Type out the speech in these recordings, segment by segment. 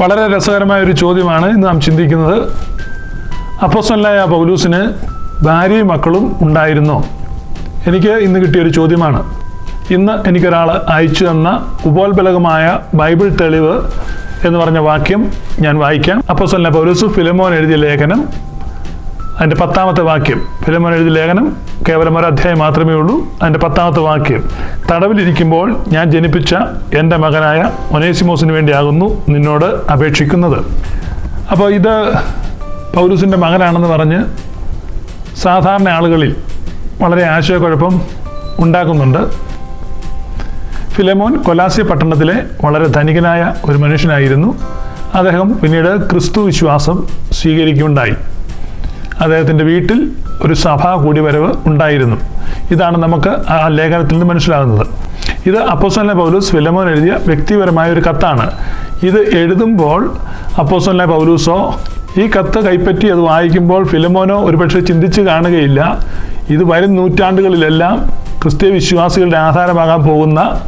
വളരെ രസകരമായ ഒരു ചോദ്യമാണ് ഇന്ന് നാം ചിന്തിക്കുന്നത്. അപ്പോസ്തലനായ പൗലൂസിന് ഭാര്യയും മക്കളും ഉണ്ടായിരുന്നോ? എനിക്ക് ഇന്ന് കിട്ടിയ ഒരു ചോദ്യമാണ്. ഇന്ന് എനിക്കൊരാൾ അയച്ചു തന്ന ഉപോത്ബലകമായ ബൈബിൾ തെളിവ് എന്ന് പറഞ്ഞ വാക്യം ഞാൻ വായിക്കാം. അപ്പോസ്തലനായ പൗലൂസ് ഫിലിമോൻ എഴുതിയ ലേഖനം അതിന്റെ പത്താമത്തെ വാക്യം. ഫിലമോൻ എഴുതിയ ലേഖനം കേവലം ഒരു അധ്യായം മാത്രമേ ഉള്ളൂ. അതിന്റെ പത്താമത്തെ വാക്യം. തടവിലിരിക്കുമ്പോൾ ഞാൻ ജനിപ്പിച്ച എന്റെ മകനായ ഒനേസിമോസിന് വേണ്ടിയാകുന്നു നിന്നോട് അപേക്ഷിക്കുന്നത്. അപ്പോൾ ഇത് പൗലൂസിന്റെ മകനാണെന്ന് പറഞ്ഞ് സാധാരണ ആളുകളിൽ വളരെ ആശയക്കുഴപ്പം ഉണ്ടാക്കുന്നുണ്ട്. ഫിലമോൻ കൊലാസ്യ പട്ടണത്തിലെ വളരെ ധനികനായ ഒരു മനുഷ്യനായിരുന്നു. അദ്ദേഹം പിന്നീട് ക്രിസ്തു വിശ്വാസം സ്വീകരിക്കുകയുണ്ടായി. അദ്ദേഹത്തിന്റെ വീട്ടിൽ ഒരു സഭാ കൂടിവരവ് ഉണ്ടായിരുന്നു. ഇതാണ് നമുക്ക് ആ ലേഖനത്തിൽ നിന്ന് മനസ്സിലാകുന്നത്. ഇത് അപ്പോസ്വല പൗലൂസ് ഫിലമോൻ എഴുതിയ വ്യക്തിപരമായ ഒരു കത്താണ്. ഇത് എഴുതുമ്പോൾ അപ്പോസ്വല പൗലൂസോ ഈ കത്ത് കൈപ്പറ്റി അത് വായിക്കുമ്പോൾ ഫിലമോനോ ഒരുപക്ഷെ ചിന്തിച്ച് കാണുകയില്ല. ഇത് വരും നൂറ്റാണ്ടുകളിലെല്ലാം ക്രിസ്തീയ വിശ്വാസികളുടെ ആധാരമാകാൻ പോകുന്ന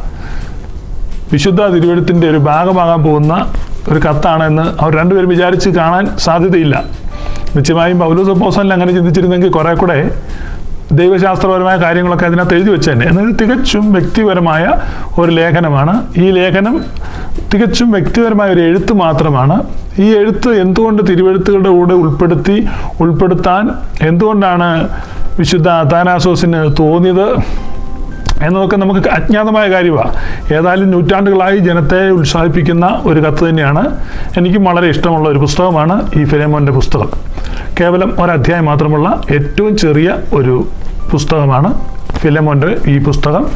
വിശുദ്ധ തിരുവഴുത്തിന്റെ ഒരു ഭാഗമാകാൻ പോകുന്ന ഒരു കത്താണെന്ന് അവർ രണ്ടുപേരും വിചാരിച്ച് കാണാൻ സാധ്യതയില്ല. നിശ്ചയമായും പൗലോസ് പോസനിൽ അങ്ങനെ ചിന്തിച്ചിരുന്നെങ്കിൽ കുറെ കൂടെ ദൈവശാസ്ത്രപരമായ കാര്യങ്ങളൊക്കെ അതിനകത്ത് എഴുതി വെച്ചതന്നെ എന്നാൽ ഇത് തികച്ചും വ്യക്തിപരമായ ഒരു ലേഖനമാണ്. ഈ ലേഖനം തികച്ചും വ്യക്തിപരമായ ഒരു എഴുത്ത് മാത്രമാണ്. ഈ എഴുത്ത് എന്തുകൊണ്ട് തിരുവെഴുത്തുകളുടെ കൂടെ ഉൾപ്പെടുത്തി ഉൾപ്പെടുത്താൻ എന്തുകൊണ്ടാണ് വിശുദ്ധ അത്താനാസോസിന് തോന്നിയത്? എന്നതൊക്കെ നമുക്ക് അജ്ഞാതമായ കാര്യമാണ് ഏതായാലും നൂറ്റാണ്ടുകളായി ജനത്തെ ഉത്സാഹിപ്പിക്കുന്ന ഒരു കത്ത് തന്നെയാണ്. എനിക്കും വളരെ ഇഷ്ടമുള്ള ഒരു പുസ്തകമാണ് ഈ ഫിലേമോന്റെ പുസ്തകം. കേവലം ഒരധ്യായം മാത്രമുള്ള ഏറ്റവും ചെറിയ ഒരു പുസ്തകമാണ് ഫിലേമോന്റെ ഈ പുസ്തകം.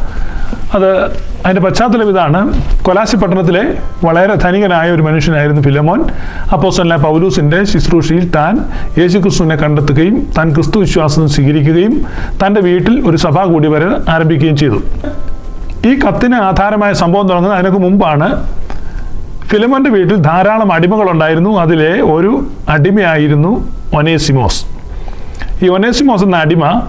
അത് അതിന്റെ പശ്ചാത്തലം ഇതാണ്. കൊലാസി പട്ടണത്തിലെ വളരെ ധനികനായ ഒരു മനുഷ്യനായിരുന്നു ഫിലമോൻ. അപ്പോസ്റ്റലിനെ പൗലൂസിന്റെ ശുശ്രൂഷയിൽ താൻ യേശു ക്രിസ്തുവിനെ കണ്ടെത്തുകയും താൻ ക്രിസ്തു വിശ്വാസം സ്വീകരിക്കുകയും തന്റെ വീട്ടിൽ ഒരു സഭ കൂടി വരെ ആരംഭിക്കുകയും ചെയ്തു. ഈ കത്തിന് ആധാരമായ സംഭവം തുടങ്ങുന്നത് അതിനൊക്കെ മുമ്പാണ്. ഫിലമോന്റെ വീട്ടിൽ ധാരാളം അടിമകളുണ്ടായിരുന്നു. അതിലെ ഒരു അടിമയായിരുന്നു ഒനേസിമോസ്. ഈ ഒനേസിമോസ് എന്ന അടിമ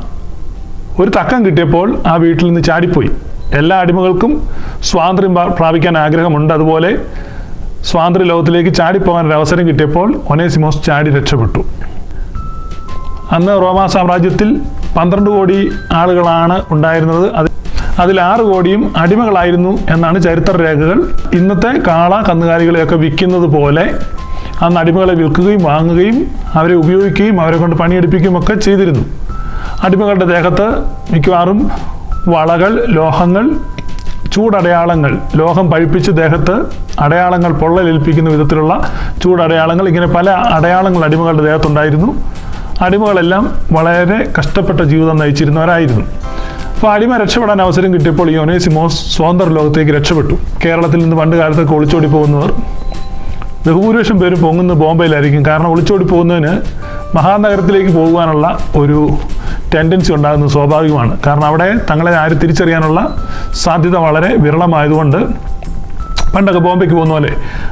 ഒരു തക്കം കിട്ടിയപ്പോൾ ആ വീട്ടിൽ നിന്ന് ചാടിപ്പോയി. എല്ലാ അടിമകൾക്കും സ്വാതന്ത്ര്യം പ്രാ- പ്രാപിക്കാൻ ആഗ്രഹമുണ്ട്. അതുപോലെ സ്വാതന്ത്ര്യ ലോകത്തിലേക്ക് ചാടിപ്പോകാൻ ഒരു അവസരം കിട്ടിയപ്പോൾ ഒനേസിമോസ് ചാടി രക്ഷപ്പെട്ടു. അന്ന് റോമാ സാമ്രാജ്യത്തിൽ പന്ത്രണ്ട് കോടി ആളുകളാണ് ഉണ്ടായിരുന്നത്. അത് അതിൽ ആറ് കോടിയും അടിമകളായിരുന്നു എന്നാണ് ചരിത്ര രേഖകൾ. ഇന്നത്തെ കാള കന്നുകാലികളെയൊക്കെ വിൽക്കുന്നത് പോലെ അന്ന് അടിമകളെ വിൽക്കുകയും വാങ്ങുകയും അവരെ ഉപയോഗിക്കുകയും അവരെ കൊണ്ട് പണിയെടുപ്പിക്കുകയും ഒക്കെ ചെയ്തിരുന്നു. അടിമകളുടെ ദേഹത്ത് മിക്കവാറും വളകൾ ലോഹങ്ങൾ ചൂടടയാളങ്ങൾ. ലോഹം പഴിപ്പിച്ച് ദേഹത്ത് അടയാളങ്ങൾ പൊള്ളലേൽപ്പിക്കുന്ന വിധത്തിലുള്ള ചൂടടയാളങ്ങൾ. ഇങ്ങനെ പല അടയാളങ്ങൾ അടിമകളുടെ ദേഹത്തുണ്ടായിരുന്നു. അടിമകളെല്ലാം വളരെ കഷ്ടപ്പെട്ട ജീവിതം നയിച്ചിരുന്നവരായിരുന്നു. അപ്പോൾ അടിമ രക്ഷപ്പെടാൻ അവസരം കിട്ടിയപ്പോൾ ഈ ഒനേസിമോസ് സ്വതന്ത്ര ലോകത്തേക്ക് രക്ഷപ്പെട്ടു. കേരളത്തിൽ നിന്ന് പണ്ട് കാലത്തൊക്കെ ഒളിച്ചോടി പോകുന്നവർ. ബഹുഭൂരിപക്ഷം പേരും പൊങ്ങുന്നത് ബോംബെയിലായിരിക്കും. കാരണം ഒളിച്ചോടി പോകുന്നതിന് മഹാനഗരത്തിലേക്ക് പോകുവാനുള്ള ഒരു ടെൻഡൻസി ഉണ്ടാകുന്നത് സ്വാഭാവികമാണ്. കാരണം അവിടെ തങ്ങളെ ആര് തിരിച്ചറിയാനുള്ള സാധ്യത വളരെ വിരളമായതുകൊണ്ട് പണ്ടൊക്കെ ബോംബെക്ക് പോകുന്ന പോലെ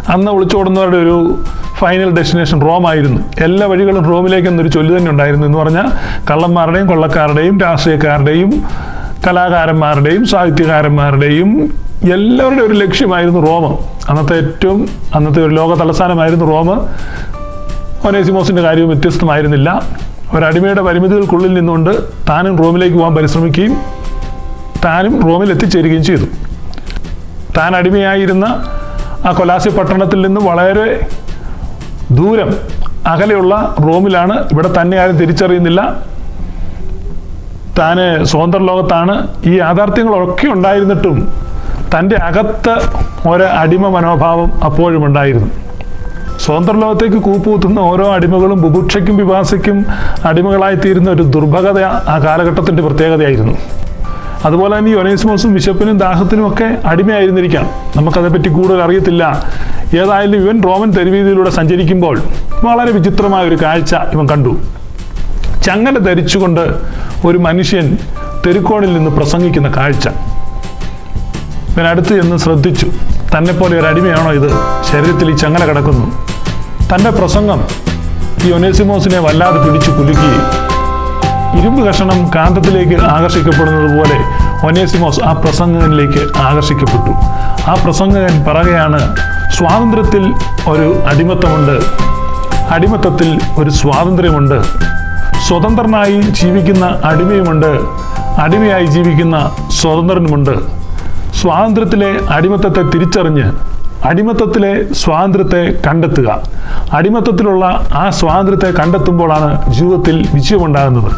അന്ന് ഒളിച്ചോടുന്നവരുടെ ഒരു ഫൈനൽ ഡെസ്റ്റിനേഷൻ റോം ആയിരുന്നു. എല്ലാ വഴികളും റോമിലേക്ക് എന്നൊരു ചൊല്ലു തന്നെ ഉണ്ടായിരുന്നു എന്ന് പറഞ്ഞാൽ കള്ളന്മാരുടെയും കൊള്ളക്കാരുടെയും രാഷ്ട്രീയക്കാരുടെയും കലാകാരന്മാരുടെയും സാഹിത്യകാരന്മാരുടെയും എല്ലാവരുടെയും ഒരു ലക്ഷ്യമായിരുന്നു റോമ് അന്നത്തെ ഏറ്റവും അന്നത്തെ ഒരു ലോക തലസ്ഥാനമായിരുന്നു റോമ് ഒനേസിമോസിന്റെ കാര്യവും വ്യത്യസ്തമായിരുന്നില്ല. ഒരടിമയുടെ പരിമിതികൾക്കുള്ളിൽ നിന്നുകൊണ്ട് താനും റോമിലേക്ക് പോകാൻ പരിശ്രമിക്കുകയും താനും റോമിൽ എത്തിച്ചേരുകയും ചെയ്തു. താൻ അടിമയായിരുന്ന ആ കൊലാസി പട്ടണത്തിൽ നിന്ന് വളരെ ദൂരം അകലെയുള്ള റോമിലാണ്. ഇവിടെ തന്നെ ആരും തിരിച്ചറിയുന്നില്ല. താൻ സ്വതന്ത്ര ലോകത്താണ്. ഈ യാഥാർത്ഥ്യങ്ങളൊക്കെ ഉണ്ടായിരുന്നിട്ടും തന്റെ അകത്ത് ഒരു അടിമ മനോഭാവം അപ്പോഴും ഉണ്ടായിരുന്നു. സ്വതന്ത്ര ലോകത്തേക്ക് കൂപ്പുകുത്തുന്ന ഓരോ അടിമകളും ബുഭുക്ഷയ്ക്കും വിഭാസയ്ക്കും അടിമകളായിത്തീരുന്ന ഒരു ദുർഭകത ആ കാലഘട്ടത്തിന്റെ പ്രത്യേകതയായിരുന്നു. അതുപോലെ തന്നെ ഈ ഒനേസ്മോസും ബിഷപ്പിനും ദാഹത്തിനും ഒക്കെ അടിമയായിരുന്നിരിക്കാം. നമുക്കതേപ്പറ്റി കൂടുതൽ അറിയത്തില്ല. ഏതായാലും ഇവൻ റോമൻ തെരുവീതിയിലൂടെ സഞ്ചരിക്കുമ്പോൾ വളരെ വിചിത്രമായ ഒരു കാഴ്ച ഇവൻ കണ്ടു. ചങ്ങല ധരിച്ചുകൊണ്ട് ഒരു മനുഷ്യൻ തെരുക്കോണിൽ നിന്ന് പ്രസംഗിക്കുന്ന കാഴ്ച. ഇവൻ അടുത്ത് ചെന്ന് ശ്രദ്ധിച്ചു. തന്നെപ്പോലെ പോലെ ഒരു അടിമയാണോ ഇത്? ശരീരത്തിൽ ഈ ചങ്ങല കിടക്കുന്നു. തന്റെ പ്രസംഗം ഈ ഒനേസിമോസിനെ വല്ലാതെ പിടിച്ചു കുലുക്കി. ഇരുമ്പ് കഷണം കാന്തത്തിലേക്ക് ആകർഷിക്കപ്പെടുന്നത് പോലെ ഒനേസിമോസ് ആ പ്രസംഗകനിലേക്ക് ആകർഷിക്കപ്പെട്ടു. ആ പ്രസംഗകൻ പറയുകയാണ് സ്വാതന്ത്ര്യത്തിൽ ഒരു അടിമത്തമുണ്ട്. അടിമത്തത്തിൽ ഒരു സ്വാതന്ത്ര്യമുണ്ട്. സ്വതന്ത്രനായി ജീവിക്കുന്ന അടിമയുമുണ്ട്. അടിമയായി ജീവിക്കുന്ന സ്വതന്ത്രനുമുണ്ട്. സ്വാതന്ത്ര്യത്തിലെ അടിമത്തത്തെ തിരിച്ചറിഞ്ഞ് അടിമത്തത്തിലെ സ്വാതന്ത്ര്യത്തെ കണ്ടെത്തുക. അടിമത്തത്തിലുള്ള ആ സ്വാതന്ത്ര്യത്തെ കണ്ടെത്തുമ്പോഴാണ് ജീവിതത്തിൽ വിജയമുണ്ടാകുന്നത്.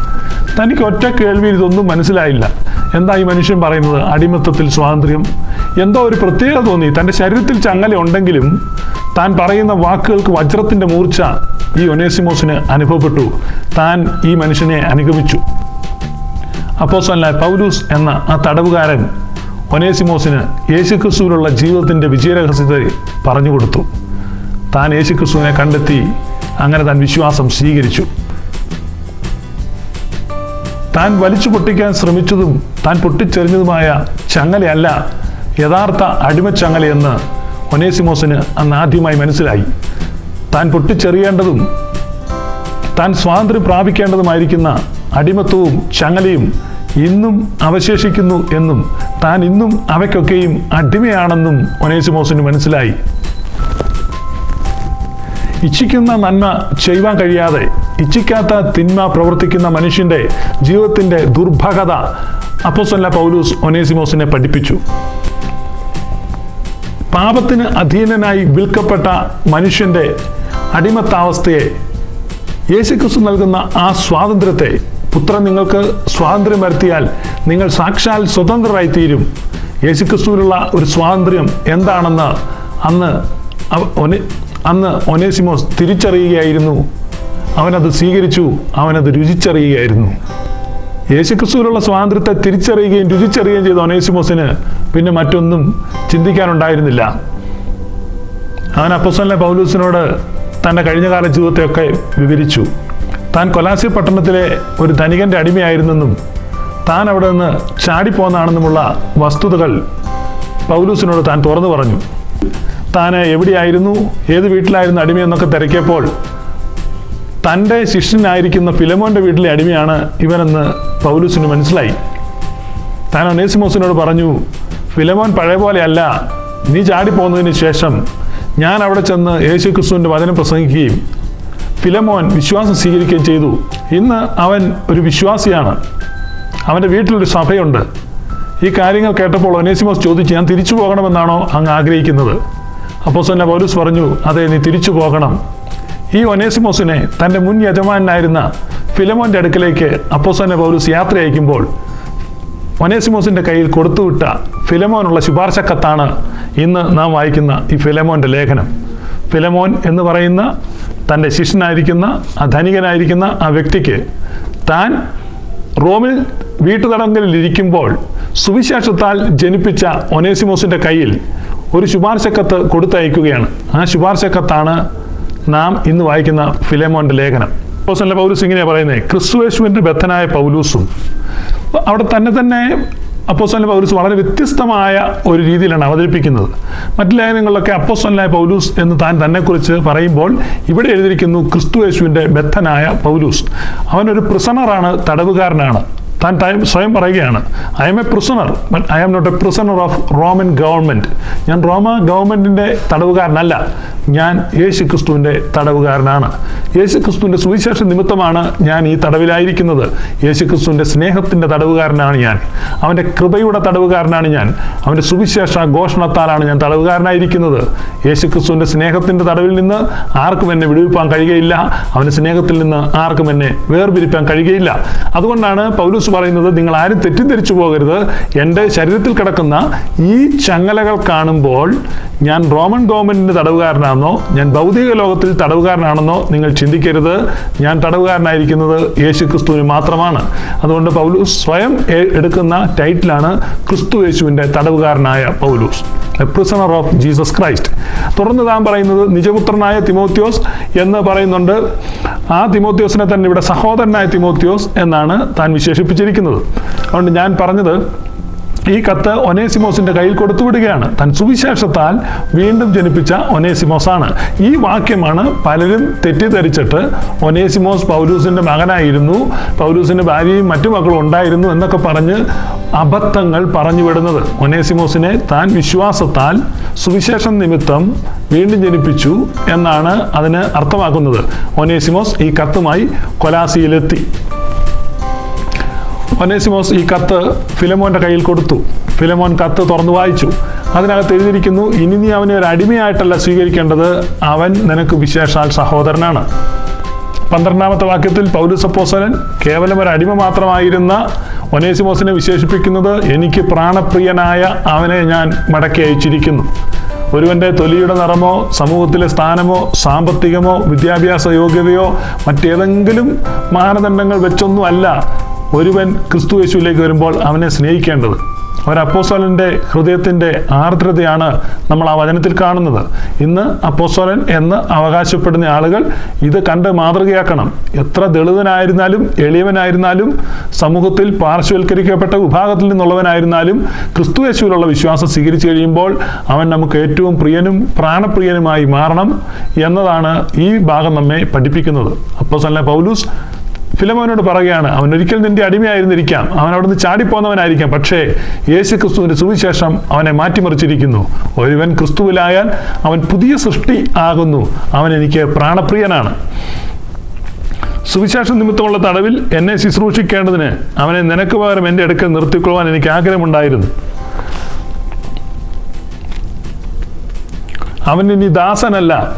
തനിക്ക് ഒറ്റ കേൾവിയിൽ ഇതൊന്നും മനസ്സിലായില്ല. എന്താ ഈ മനുഷ്യൻ പറയുന്നത്? അടിമത്തത്തിൽ സ്വാതന്ത്ര്യം. എന്തോ ഒരു പ്രത്യേകത തോന്നി. തന്റെ ശരീരത്തിൽ ചങ്ങല ഉണ്ടെങ്കിലും താൻ പറയുന്ന വാക്കുകൾക്ക് വജ്രത്തിന്റെ മൂർച്ച ഈ ഒനേസിമോസിന് അനുഭവപ്പെട്ടു. താൻ ഈ മനുഷ്യനെ അനുഗമിച്ചു. അപ്പോസല്ല പൗലൂസ് എന്ന ആ തടവുകാരൻ ഒനേസിമോസിന് യേശുക്രിസ്തുവിലുള്ള ജീവിതത്തിന്റെ വിജയരഹസ്യത്തെ പറഞ്ഞു കൊടുത്തു താൻ യേശുക്രിസ്തുവിനെ കണ്ടെത്തി അങ്ങനെ താൻ വിശ്വാസം സ്വീകരിച്ചു. താൻ വലിച്ചു പൊട്ടിക്കാൻ ശ്രമിച്ചതും താൻ പൊട്ടിച്ചെറിഞ്ഞതുമായ ചങ്ങലയല്ല യഥാർത്ഥ അടിമച്ചങ്ങലയെന്ന് ഒനേസിമോസിന് അന്ന് ആദ്യമായി മനസ്സിലായി. താൻ പൊട്ടിച്ചെറിയേണ്ടതും താൻ സ്വാതന്ത്ര്യം പ്രാപിക്കേണ്ടതുമായിരിക്കുന്ന അടിമത്വവും ചങ്ങലയും ഇന്നും അവശേഷിക്കുന്നു എന്നും താൻ ഇന്നും അവയ്ക്കൊക്കെയും അടിമയാണെന്നും ഒനേസിമോസിന് മനസ്സിലായി. ഇച്ഛിക്കുന്ന നന്മ ചെയ്യുവാൻ കഴിയാതെ ഇച്ഛിക്കാത്ത തിന്മ പ്രവർത്തിക്കുന്ന മനുഷ്യന്റെ ജീവിതത്തിന്റെ ദുർഭഗത അപ്പോസല്ല പൗലൂസ് ഒനേസിമോസിനെ പഠിപ്പിച്ചു. പാപത്തിന് അധീനനായി വിൽക്കപ്പെട്ട മനുഷ്യന്റെ അടിമത്താവസ്ഥയെ യേശുക്രിസ്തു നൽകുന്ന ആ സ്വാതന്ത്ര്യത്തെ പുത്രൻ നിങ്ങൾക്ക് സ്വാതന്ത്ര്യം വരുത്തിയാൽ നിങ്ങൾ സാക്ഷാൽ സ്വതന്ത്രരായി തീരും യേശുക്രിസ്തുവിലുള്ള ഒരു സ്വാതന്ത്ര്യം എന്താണെന്ന് അന്ന് അന്ന് ഒനേസിമോസ് തിരിച്ചറിയുകയായിരുന്നു. അവനത് സ്വീകരിച്ചു അവനത് രുചിച്ചറിയുകയായിരുന്നു. യേശുക്രിസ്തുവിലുള്ള സ്വാതന്ത്ര്യത്തെ തിരിച്ചറിയുകയും രുചിച്ചറിയുകയും ചെയ്ത ഒനേസിമോസിന് പിന്നെ മറ്റൊന്നും ചിന്തിക്കാനുണ്ടായിരുന്നില്ല. അവൻ അപ്പസ്വലിനെ പൗലൂസിനോട് തന്റെ കഴിഞ്ഞകാല ജീവിതത്തെയൊക്കെ വിവരിച്ചു. താൻ കൊലാസി പട്ടണത്തിലെ ഒരു ധനികന്റെ അടിമയായിരുന്നെന്നും താൻ അവിടെ നിന്ന് ചാടിപ്പോന്നാണെന്നുമുള്ള വസ്തുതകൾ പൗലൂസിനോട് താൻ തുറന്നു പറഞ്ഞു. താൻ എവിടെയായിരുന്നു? ഏത് വീട്ടിലായിരുന്നു അടിമയെന്നൊക്കെ തിരക്കിയപ്പോൾ തന്റെ ശിഷ്യനായിരിക്കുന്ന ഫിലമോന്റെ വീട്ടിലെ അടിമയാണ് ഇവനെന്ന് പൗലൂസിന് മനസ്സിലായി. താൻ ഒനേസിമോസിനോട് പറഞ്ഞു ഫിലമോൻ പഴയ പോലെയല്ല. നീ ചാടിപ്പോന്നതിന് ശേഷം ഞാൻ അവിടെ ചെന്ന് യേശു ക്രിസ്തുവിന്റെ വചനം പ്രസംഗിക്കുകയും ഫിലമോൻ വിശ്വാസം സ്വീകരിക്കുകയും ചെയ്തു. ഇന്ന് അവൻ ഒരു വിശ്വാസിയാണ്. അവന്റെ വീട്ടിലൊരു സഭയുണ്ട്. ഈ കാര്യങ്ങൾ കേട്ടപ്പോൾ ഒനേസിമോസ് ചോദിച്ചു ഞാൻ തിരിച്ചു പോകണമെന്നാണോ അങ്ങ് ആഗ്രഹിക്കുന്നത്? അപ്പോൾ തന്നെ പൗലൂസ് പറഞ്ഞു അതെ നീ തിരിച്ചു പോകണം. ഈ ഒനേസിമോസിനെ തന്റെ മുൻ യജമാനായിരുന്ന ഫിലമോന്റെ അടുക്കലേക്ക് അപ്പോസന്നെ പൗലൂസ് യാത്ര അയക്കുമ്പോൾ ഒനേസിമോസിന്റെ കയ്യിൽ കൊടുത്തുവിട്ട ഫിലമോനുള്ള ശുപാർശ കത്താണ് ഇന്ന് നാം വായിക്കുന്ന ഈ ഫിലമോന്റെ ലേഖനം. ഫിലമോൻ എന്ന് പറയുന്ന തന്റെ ശിഷ്യനായിരിക്കുന്ന ആ ധനികനായിരിക്കുന്ന ആ വ്യക്തിക്ക് താൻ റോമിൽ വീട്ടുതടങ്കലിൽ ഇരിക്കുമ്പോൾ സുവിശേഷത്താൽ ജനിപ്പിച്ച ഒനേസിമോസിന്റെ കയ്യിൽ ഒരു ശുപാർശക്കത്ത് കൊടുത്തയക്കുകയാണ്. ആ ശുപാർശക്കത്താണ് നാം ഇന്ന് വായിക്കുന്ന ഫിലേമോന്റെ ലേഖനം. പൗലൂസ് ഇങ്ങനെയാണ് പറയുന്നത് ക്രിസ്തുവേശുവിന്റെ ബദ്ധനായ പൗലൂസും അവിടെ തന്നെ തന്നെ അപ്പോസ്തലൻ പൗലൂസ് വളരെ വ്യത്യസ്തമായ ഒരു രീതിയിലാണ് അവതരിപ്പിക്കുന്നത്. മറ്റു ലേഖനങ്ങളിലൊക്കെ അപ്പോസ്തലനായ പൗലൂസ് എന്ന് താൻ തന്നെക്കുറിച്ച് പറയുമ്പോൾ ഇവിടെ എഴുതിയിരിക്കുന്നു ക്രിസ്തു യേശുവിന്റെ ബദ്ധനായ പൗലൂസ്. അവനൊരു പ്രിസണറാണ് തടവുകാരനാണ്. താൻ സ്വയം പറയുകയാണ് I am a prisoner but I am not a prisoner of Roman government ഞാൻ റോമ ഗവൺമെന്റിന്റെ തടവുകാരനല്ല ഞാൻ യേശു ക്രിസ്തുവിന്റെ തടവുകാരനാണ്. യേശു ക്രിസ്തുവിന്റെ സുവിശേഷ നിമിത്തമാണ് ഞാൻ ഈ തടവിലായിരിക്കുന്നത്. യേശു ക്രിസ്തുവിന്റെ സ്നേഹത്തിന്റെ തടവുകാരനാണ് ഞാൻ. അവന്റെ കൃപയുടെ തടവുകാരനാണ് ഞാൻ. അവന്റെ സുവിശേഷ ഘോഷണത്താലാണ് ഞാൻ തടവുകാരനായിരിക്കുന്നത്. യേശു ക്രിസ്തുവിന്റെ സ്നേഹത്തിന്റെ തടവിൽ നിന്ന് ആർക്കും എന്നെ വിടുവിപ്പാൻ കഴിയുകയില്ല. അവന്റെ സ്നേഹത്തിൽ നിന്ന് ആർക്കും എന്നെ വേർപിരിപ്പാൻ കഴിയുകയില്ല. അതുകൊണ്ടാണ് പൗലൂസ് പറയുന്നത് നിങ്ങൾ ആരും തെറ്റിദ്ധരിച്ചു പോകരുത്. എന്റെ ശരീരത്തിൽ കിടക്കുന്ന ഈ ചങ്ങലകൾ കാണുമ്പോൾ ഞാൻ റോമൻ ഗവൺമെന്റിന്റെ തടവുകാരനാണെന്നോ ഞാൻ ഭൗതിക ലോകത്തിൽ തടവുകാരനാണെന്നോ നിങ്ങൾ ചിന്തിക്കരുത്. ഞാൻ തടവുകാരനായിരിക്കുന്നത് യേശു ക്രിസ്തുവിന് മാത്രമാണ്. അതുകൊണ്ട് പൗലൂസ് സ്വയം എടുക്കുന്ന ടൈറ്റിലാണ് ക്രിസ്തു യേശുവിന്റെ തടവുകാരനായ Paulose. A prisoner of Jesus Christ തുടർന്ന് താൻ പറയുന്നത് നിജപുത്രനായ തിമോത്യോസ് എന്ന് പറയുന്നുണ്ട്. ആ തിമോത്യോസിനെ തന്നെ ഇവിടെ സഹോദരനായ തിമോത്യോസ് എന്നാണ് താൻ വിശേഷിപ്പിച്ചിരിക്കുന്നത് അതുകൊണ്ട് ഞാൻ പറഞ്ഞത് ഈ കത്ത് ഒനേസിമോസിന്റെ കയ്യിൽ കൊടുത്തുവിടുകയാണ്. തൻ സുവിശേഷത്താൽ വീണ്ടും ജനിപ്പിച്ച ഒനേസിമോസ് ആണ് ഈ വാക്യമാണ് പലരും തെറ്റിദ്ധരിച്ചിട്ട് ഒനേസിമോസ് പൗലൂസിന്റെ മകനായിരുന്നു പൗലൂസിന്റെ ഭാര്യയും മറ്റു മക്കളും ഉണ്ടായിരുന്നു എന്നൊക്കെ പറഞ്ഞ് അബദ്ധങ്ങൾ പറഞ്ഞു വിടുന്നത്. ഒനേസിമോസിനെ താൻ വിശ്വാസത്താൽ സുവിശേഷം നിമിത്തം വീണ്ടും ജനിപ്പിച്ചു എന്നാണ് അതിന് അർത്ഥമാക്കുന്നത്. ഒനേസിമോസ് ഈ കത്തുമായി കൊലാസിയിലെത്തി. ഒനേസിമോസ് ഈ കത്ത് ഫിലമോന്റെ കയ്യിൽ കൊടുത്തു. ഫിലമോൻ കത്ത് തുറന്നു വായിച്ചു. അതിനകത്ത് എഴുതിയിരിക്കുന്നു ഇനി നീ അവനെ ഒരു അടിമയായിട്ടല്ല സ്വീകരിക്കേണ്ടത്. അവൻ നിനക്ക് വിശേഷാൽ സഹോദരനാണ്. പന്ത്രണ്ടാമത്തെ വാക്യത്തിൽ പൗലുസപ്പോസനൻ കേവലം ഒരു അടിമ മാത്രമായിരുന്ന ഒനേസിമോസിനെ വിശേഷിപ്പിക്കുന്നത് എനിക്ക് പ്രാണപ്രിയനായ അവനെ ഞാൻ മടക്കി അയച്ചിരിക്കുന്നു. ഒരുവന്റെ തൊലിയുടെ നിറമോ സമൂഹത്തിലെ സ്ഥാനമോ സാമ്പത്തികമോ വിദ്യാഭ്യാസ യോഗ്യതയോ മറ്റേതെങ്കിലും മാനദണ്ഡങ്ങൾ വെച്ചൊന്നും അല്ല ഒരുവൻ ക്രിസ്തു യേശുവിലേക്ക് വരുമ്പോൾ അവനെ സ്നേഹിക്കേണ്ടത്. ഒരപ്പോസ്വലന്റെ ഹൃദയത്തിന്റെ ആർദ്രതയാണ് നമ്മൾ ആ വചനത്തിൽ കാണുന്നത്. ഇന്ന് അപ്പോസ്തലൻ എന്ന് അവകാശപ്പെടുന്ന ആളുകൾ ഇത് കണ്ട് മാതൃകയാക്കണം. എത്ര ദളിതനായിരുന്നാലും എളിയവനായിരുന്നാലും സമൂഹത്തിൽ പാർശ്വവൽക്കരിക്കപ്പെട്ട വിഭാഗത്തിൽ നിന്നുള്ളവനായിരുന്നാലും ക്രിസ്തു യേശുവിലുള്ള വിശ്വാസം സ്വീകരിച്ചു കഴിയുമ്പോൾ അവൻ നമുക്ക് ഏറ്റവും പ്രിയനും പ്രാണപ്രിയനുമായി മാറണം എന്നതാണ് ഈ ഭാഗം നമ്മെ പഠിപ്പിക്കുന്നത്. അപ്പോസ്തലനെ പൗലൂസ് ഫിലമോനോട് പറയുകയാണ് അവൻ ഒരിക്കൽ നിന്റെ അടിമയായിരുന്നിരിക്കാം. അവൻ അവിടുന്ന് ചാടിപ്പോന്നവനായിരിക്കാം. പക്ഷേ യേശു ക്രിസ്തുവിന്റെ സുവിശേഷം അവനെ മാറ്റിമറിച്ചിരിക്കുന്നു. ഒരുവൻ ക്രിസ്തുവിലായാൽ അവൻ പുതിയ സൃഷ്ടി ആകുന്നു. അവൻ എനിക്ക് പ്രാണപ്രിയനാണ്. സുവിശേഷം നിമിത്തമുള്ള തടവിൽ എന്നെ ശുശ്രൂഷിക്കേണ്ടതിന് അവനെ നിനക്ക് പകരം എന്റെ അടുക്കൽ നിർത്തിക്കൊള്ളുവാൻ എനിക്ക് ആഗ്രഹമുണ്ടായിരുന്നു. അവൻ ഇനി ദാസനല്ല.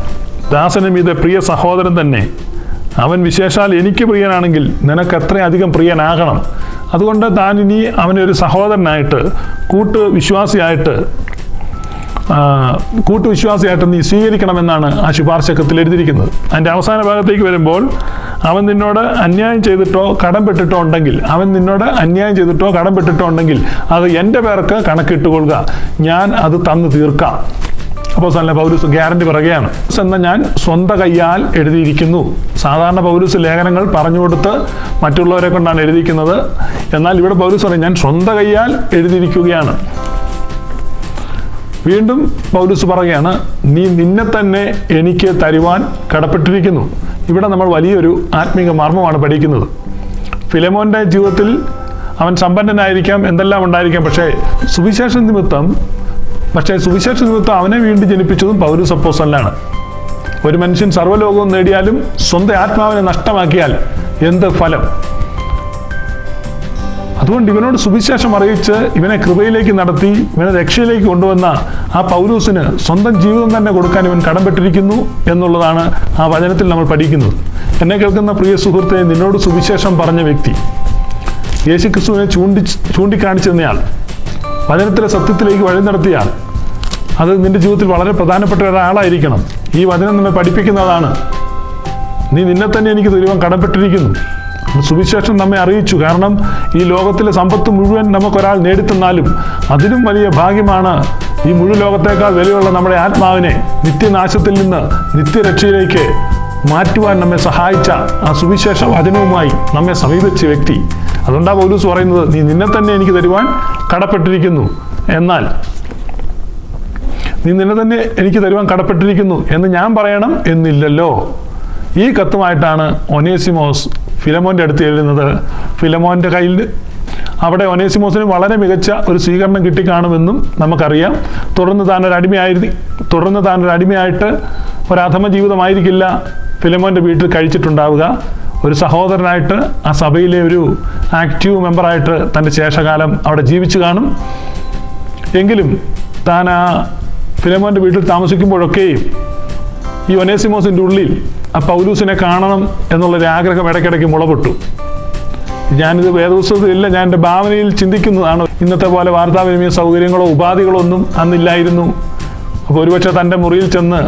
ദാസനും ഇത് പ്രിയ സഹോദരൻ തന്നെ. അവൻ വിശേഷാൽ എനിക്ക് പ്രിയനാണെങ്കിൽ നിനക്ക് എത്രയധികം പ്രിയനാകണം. അതുകൊണ്ട് താൻ ഇനി അവനെ ഒരു സഹോദരനായിട്ട് കൂട്ട് വിശ്വാസിയായിട്ട് കൂട്ടുവിശ്വാസിയായിട്ട് നീ സ്വീകരിക്കണമെന്നാണ് ആ ശുപാർശക്കത്തിൽ എഴുതിയിരിക്കുന്നത്. അതിന്റെ അവസാന ഭാഗത്തേക്ക് വരുമ്പോൾ അവൻ നിന്നോട് അന്യായം ചെയ്തിട്ടോ കടം പെട്ടിട്ടോ ഉണ്ടെങ്കിൽ അവൻ നിന്നോട് അന്യായം ചെയ്തിട്ടോ കടം പെട്ടിട്ടോ ഉണ്ടെങ്കിൽ അത് എന്റെ പേർക്ക് കണക്കിട്ടുകൊള്ളുക. ഞാൻ അത് തന്നു തീർക്കാം. അപ്പോൾ തന്നെ പൗലൂസ് ഗ്യാരണ്ടി പറയുകയാണ്. എന്ന ഞാൻ സ്വന്തം കയ്യാൽ എഴുതിയിരിക്കുന്നു. സാധാരണ പൗലൂസ് ലേഖനങ്ങൾ പറഞ്ഞു കൊടുത്ത് മറ്റുള്ളവരെ കൊണ്ടാണ് എഴുതിയിരിക്കുന്നത്. എന്നാൽ ഇവിടെ പൗലൂസ് പറയും ഞാൻ സ്വന്തം കയ്യാൽ എഴുതിയിരിക്കുകയാണ്. വീണ്ടും പൗലൂസ് പറയുകയാണ് നീ നിന്നെ തന്നെ എനിക്ക് തരുവാൻ കടപ്പെട്ടിരിക്കുന്നു. ഇവിടെ നമ്മൾ വലിയൊരു ആത്മീക മർമ്മമാണ് പഠിക്കുന്നത്. ഫിലമോന്റെ ജീവിതത്തിൽ അവൻ സമ്പന്നനായിരിക്കാം എന്തെല്ലാം ഉണ്ടായിരിക്കാം പക്ഷേ സുവിശേഷ നിമിത്തം പക്ഷേ സുവിശേഷ നിമിത്തം അവനെ വീണ്ടും ജനിപ്പിച്ചതും പൗരൂസ് അപ്പോസ്തലനാണ്. ഒരു മനുഷ്യൻ സർവലോകവും നേടിയാലും സ്വന്തം ആത്മാവിനെ നഷ്ടമാക്കിയാൽ എന്ത് ഫലം? അതുകൊണ്ട് ഇവനോട് സുവിശേഷം അറിയിച്ച് ഇവനെ കൃപയിലേക്ക് നടത്തി ഇവനെ രക്ഷയിലേക്ക് കൊണ്ടുവന്ന ആ പൗലൂസിന് സ്വന്തം ജീവിതം തന്നെ കൊടുക്കാൻ ഇവൻ കടംപെട്ടിരിക്കുന്നു എന്നുള്ളതാണ് ആ വചനത്തിൽ നമ്മൾ പഠിക്കുന്നത്. എന്നെ കേൾക്കുന്ന പ്രിയ സുഹൃത്തെ നിന്നോട് സുവിശേഷം പറഞ്ഞ വ്യക്തി യേശു ക്രിസ്തുവിനെ ചൂണ്ടി ചൂണ്ടിക്കാണിച്ചെന്നയാൾ വചനത്തിലെ സത്യത്തിലേക്ക് വഴി നടത്തിയാൽ അത് നിന്റെ ജീവിതത്തിൽ വളരെ പ്രധാനപ്പെട്ട ഒരാളായിരിക്കണം. ഈ വചനം നമ്മെ പഠിപ്പിക്കുന്നതാണ്. നീ നിന്നെ തന്നെ എനിക്ക് ദൈവം കടപ്പെട്ടിരിക്കുന്നു. സുവിശേഷം നമ്മെ അറിയിച്ചു. കാരണം ഈ ലോകത്തിലെ സമ്പത്ത് മുഴുവൻ നമുക്കൊരാൾ നേടിത്തന്നാലും അതിലും വലിയ ഭാഗ്യമാണ് ഈ മുഴു ലോകത്തേക്കാൾ വിലയുള്ള നമ്മുടെ ആത്മാവിനെ നിത്യനാശത്തിൽ നിന്ന് നിത്യരക്ഷയിലേക്ക് മാറ്റുവാൻ നമ്മെ സഹായിച്ച ആ സുവിശേഷ വചനവുമായി നമ്മെ സമീപിച്ച വ്യക്തി അതുകൊണ്ടാണ് പൗലൂസ് പറയുന്നത് നീ നിന്നെ തന്നെ എനിക്ക് തരുവാൻ കടപ്പെട്ടിരിക്കുന്നു. എന്നാൽ നീ നിന്നെ തന്നെ എനിക്ക് തരുവാൻ കടപ്പെട്ടിരിക്കുന്നു എന്ന് ഞാൻ പറയണം എന്നില്ലല്ലോ. ഈ കത്തുമായിട്ടാണ് ഒനേസിമോസ് ഫിലമോന്റെ അടുത്ത് എഴുതുന്നത്. ഫിലമോന്റെ കയ്യിൽ അവിടെ ഒനേസിമോസിന് വളരെ മികച്ച ഒരു സ്വീകരണം കിട്ടിക്കാണുമെന്നും നമുക്കറിയാം. തുടർന്ന് താൻ ഒരു അടിമയായി തുടർന്ന് താൻ ഒരു അടിമയായിട്ട് ഒരു അധമ ജീവിതമായിരിക്കില്ല ഫിലമോന്റെ വീട്ടിൽ കഴിച്ചിട്ടുണ്ടാവുക. ഒരു സഹോദരനായിട്ട് ആ സഭയിലെ ഒരു ആക്റ്റീവ് മെമ്പറായിട്ട് തന്റെ ശേഷകാലം അവിടെ ജീവിച്ചു കാണും. എങ്കിലും താൻ ആ ഫിലമോന്റെ വീട്ടിൽ താമസിക്കുമ്പോഴൊക്കെയും ഈ ഒനേസിമോസിന്റെ ഉള്ളിൽ ആ പൗലൂസിനെ കാണണം എന്നുള്ളൊരു ആഗ്രഹം ഇടയ്ക്കിടയ്ക്ക് മുളപൊട്ടു. ഞാനിത് വേദപുസ്തകത്തിലില്ല ഞാൻ എന്റെ ഭാവനയിൽ ചിന്തിക്കുന്നതാണ്. ഇന്നത്തെ പോലെ വാർത്താവിനിമയ സൗകര്യങ്ങളോ ഉപാധികളോ ഒന്നും അന്നില്ലായിരുന്നു. അപ്പോൾ ഒരുപക്ഷെ തന്റെ മുറിയിൽ ചെന്ന്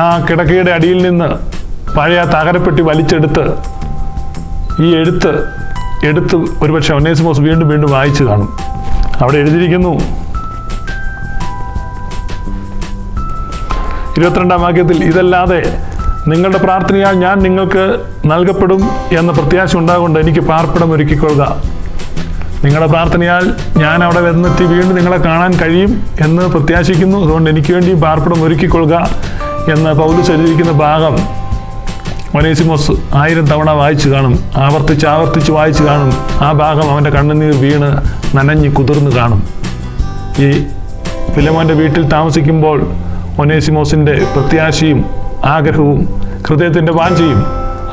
ആ കിടക്കയുടെ അടിയിൽ നിന്ന് പഴയ തകരപ്പെട്ടി വലിച്ചെടുത്ത് ഈ എഴുത്ത് എടുത്ത് ഒരുപക്ഷെ ഒന്നേസിമോസ് വീണ്ടും വീണ്ടും വായിച്ചു കാണും. അവിടെ എഴുതിയിരിക്കുന്നു ഇരുപത്തിരണ്ടാം വാക്യത്തിൽ ഇതല്ലാതെ നിങ്ങളുടെ പ്രാർത്ഥനയാൽ ഞാൻ നിങ്ങൾക്ക് നൽകപ്പെടും എന്ന പ്രത്യാശ ഉണ്ടാകൊണ്ട് എനിക്ക് പാർപ്പിടം ഒരുക്കിക്കൊള്ളുക. നിങ്ങളുടെ പ്രാർത്ഥനയാൽ ഞാൻ അവിടെ വന്നെത്തി വീണ്ടും നിങ്ങളെ കാണാൻ കഴിയും എന്ന് പ്രത്യാശിക്കുന്നു. അതുകൊണ്ട് എനിക്ക് വേണ്ടി പാർപ്പിടം ഒരുക്കിക്കൊള്ളുക എന്ന് പൗലുസ് എഴുതിയിരിക്കുന്ന ഭാഗം ഒനേസിമോസ് ആയിരം തവണ വായിച്ചു കാണും. ആവർത്തിച്ച് ആവർത്തിച്ച് വായിച്ചു കാണും. ആ ഭാഗം അവന്റെ കണ്ണുനീർ വീണ് നനഞ്ഞ് കുതിർന്ന് കാണും. ഈ ഫിലമോന്റെ വീട്ടിൽ താമസിക്കുമ്പോൾ ഒനേസിമോസിന്റെ പ്രത്യാശയും ആഗ്രഹവും ഹൃദയത്തിന്റെ വാഞ്ചയും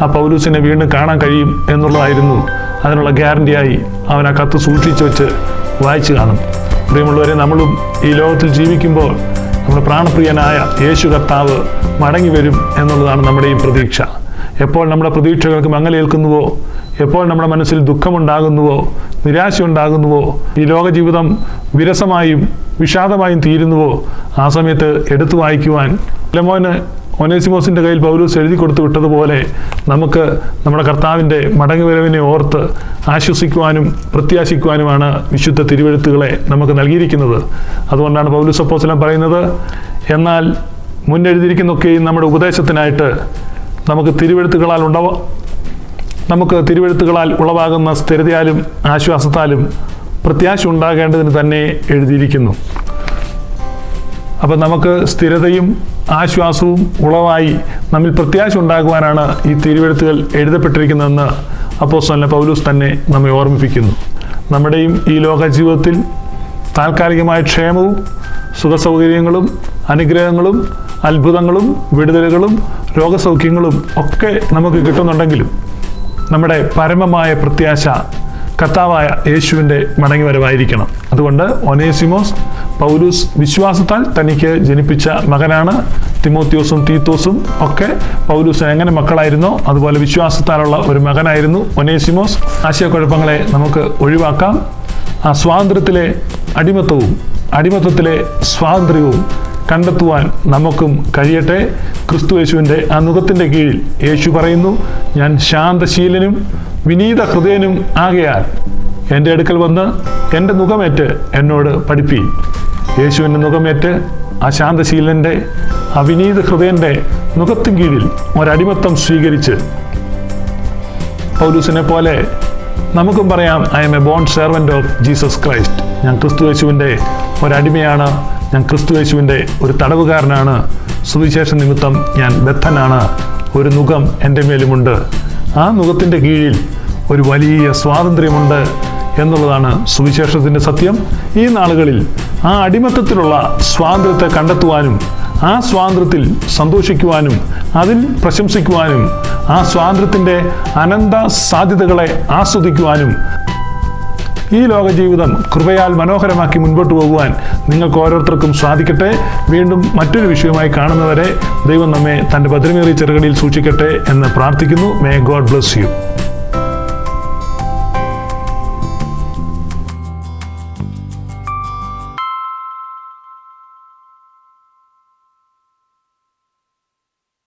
ആ പൗലൂസിനെ വീണ്ടും കാണാൻ കഴിയും എന്നുള്ളതായിരുന്നു. അതിനുള്ള ഗ്യാരണ്ടിയായി അവൻ ആ കത്ത് സൂക്ഷിച്ചു വെച്ച് വായിച്ചു കാണും. പ്രിയമുള്ളവരെ നമ്മളും ഈ ലോകത്തിൽ ജീവിക്കുമ്പോൾ നമ്മുടെ പ്രാണപ്രിയനായ യേശു കർത്താവ് മടങ്ങി വരും എന്നുള്ളതാണ് നമ്മുടെയും പ്രതീക്ഷ. എപ്പോൾ നമ്മുടെ പ്രതീക്ഷകൾക്ക് മങ്ങലേൽക്കുന്നുവോ എപ്പോൾ നമ്മുടെ മനസ്സിൽ ദുഃഖമുണ്ടാകുന്നുവോ? നിരാശ ഉണ്ടാകുന്നുവോ ഈ ലോക ജീവിതം വിരസമായും വിഷാദമായും തീരുന്നുവോ? ആ സമയത്ത് എടുത്തു വായിക്കുവാൻ ലെമോന് ഒനേസിമോസിന്റെ കയ്യിൽ പൗലൂസ് എഴുതി കൊടുത്തു വിട്ടതുപോലെ നമുക്ക് നമ്മുടെ കർത്താവിന്റെ മടങ്ങുവരവിനെ ഓർത്ത് ആശ്വസിക്കുവാനും പ്രത്യാശിക്കുവാനുമാണ് വിശുദ്ധ തിരുവെഴുത്തുകളെ നമുക്ക് നൽകിയിരിക്കുന്നത്. അതുകൊണ്ടാണ് പൗലൂസ് അപ്പോസ്തലൻ പറയുന്നത് എന്നാൽ മുന്നെഴുതിയിരിക്കുന്നൊക്കെയും നമ്മുടെ ഉപദേശത്തിനായിട്ട് നമുക്ക് തിരുവെഴുത്തുകളാൽ ഉണ്ടാവ നമുക്ക് തിരുവെഴുത്തുകളാൽ ഉളവാകുന്ന സ്ഥിരതയാലും ആശ്വാസത്താലും പ്രത്യാശ ഉണ്ടാകേണ്ടതിന് തന്നെ എഴുതിയിരിക്കുന്നു. അപ്പം നമുക്ക് സ്ഥിരതയും ആശ്വാസവും ഉളവായി നമ്മിൽ പ്രത്യാശ ഉണ്ടാകുവാനാണ് ഈ തിരുവെഴുത്തുകൾ എഴുതപ്പെട്ടിരിക്കുന്നതെന്ന് അപ്പോസ്തലൻ പൗലൂസ് തന്നെ നമ്മെ ഓർമ്മിപ്പിക്കുന്നു. നമ്മുടെയും ഈ ലോക ജീവിതത്തിൽ താൽക്കാലികമായ ക്ഷേമവും സുഖസൗകര്യങ്ങളും അനുഗ്രഹങ്ങളും അത്ഭുതങ്ങളും വിടുതലുകളും രോഗസൗഖ്യങ്ങളും ഒക്കെ നമുക്ക് കിട്ടുന്നുണ്ടെങ്കിലും നമ്മുടെ പരമമായ പ്രത്യാശ കർത്താവായ യേശുവിന്റെ മടങ്ങിവരവായിരിക്കണം. അതുകൊണ്ട് ഒനേസിമോസ് പൗലൂസ് വിശ്വാസത്താൽ തനിക്ക് ജനിപ്പിച്ച മകനാണ്. തിമോത്യോസും തീത്തോസും ഒക്കെ പൗലൂസ് എങ്ങനെ മക്കളായിരുന്നോ അതുപോലെ വിശ്വാസത്താലുള്ള ഒരു മകനായിരുന്നു ഒനേസിമോസ്. ആശയക്കുഴപ്പങ്ങളെ നമുക്ക് ഒഴിവാക്കാം. ആ സ്വാതന്ത്ര്യത്തിലെ അടിമത്വവും അടിമത്വത്തിലെ സ്വാതന്ത്ര്യവും കണ്ടെത്തുവാൻ നമുക്കും കഴിയട്ടെ. ക്രിസ്തു യേശുവിന്റെ അനുഖത്തിന്റെ കീഴിൽ യേശു പറയുന്നു ഞാൻ ശാന്തശീലനും വിനീത ഹൃദയനും ആകയാൽ എന്റെ അടുക്കൽ വന്ന് എന്റെ മുഖമേറ്റ് എന്നോട് പഠിപ്പി യേശുവിന്റെ മുഖമേറ്റ് ആ ശാന്തശീലന്റെ ആ വിനീത ഹൃദയന്റെ മുഖത്തിൻ കീഴിൽ ഒരടിമത്തം സ്വീകരിച്ച്. പൗലൂസിനെ പോലെ നമുക്കും പറയാം I am a bond servant of Jesus Christ ഞാൻ ക്രിസ്തു യേശുവിന്റെ ഒരടിമയാണ് ഞാൻ ക്രിസ്തു യേശുവിന്റെ ഒരു തടവുകാരനാണ്. സുവിശേഷ നിമിത്തം ഞാൻ ബദ്ധനാണ്. ഒരു മുഖം എന്റെ മേലുമുണ്ട്. ആ മുഖത്തിന്റെ കീഴിൽ ഒരു വലിയ സ്വാതന്ത്ര്യമുണ്ട് എന്നുള്ളതാണ് സുവിശേഷത്തിന്റെ സത്യം. ഈ നാളുകളിൽ ആ അടിമത്തത്തിലുള്ള സ്വാതന്ത്ര്യത്തെ കണ്ടെത്തുവാനും ആ സ്വാതന്ത്ര്യത്തിൽ സന്തോഷിക്കുവാനും അതിൽ പ്രശംസിക്കുവാനും ആ സ്വാതന്ത്ര്യത്തിന്റെ അനന്ത സാധ്യതകളെ ആസ്വദിക്കുവാനും ഈ ലോക ജീവിതം കൃപയാൽ മനോഹരമാക്കി മുൻപോട്ട് പോകുവാൻ നിങ്ങൾക്ക് ഓരോരുത്തർക്കും സാധിക്കട്ടെ. വീണ്ടും മറ്റൊരു വിഷയമായി കാണുന്നവരെ ദൈവം നമ്മെ തന്റെ ഭദ്രമേറിയ ചെറുകടിയിൽ സൂക്ഷിക്കട്ടെ എന്ന് പ്രാർത്ഥിക്കുന്നു. May God bless you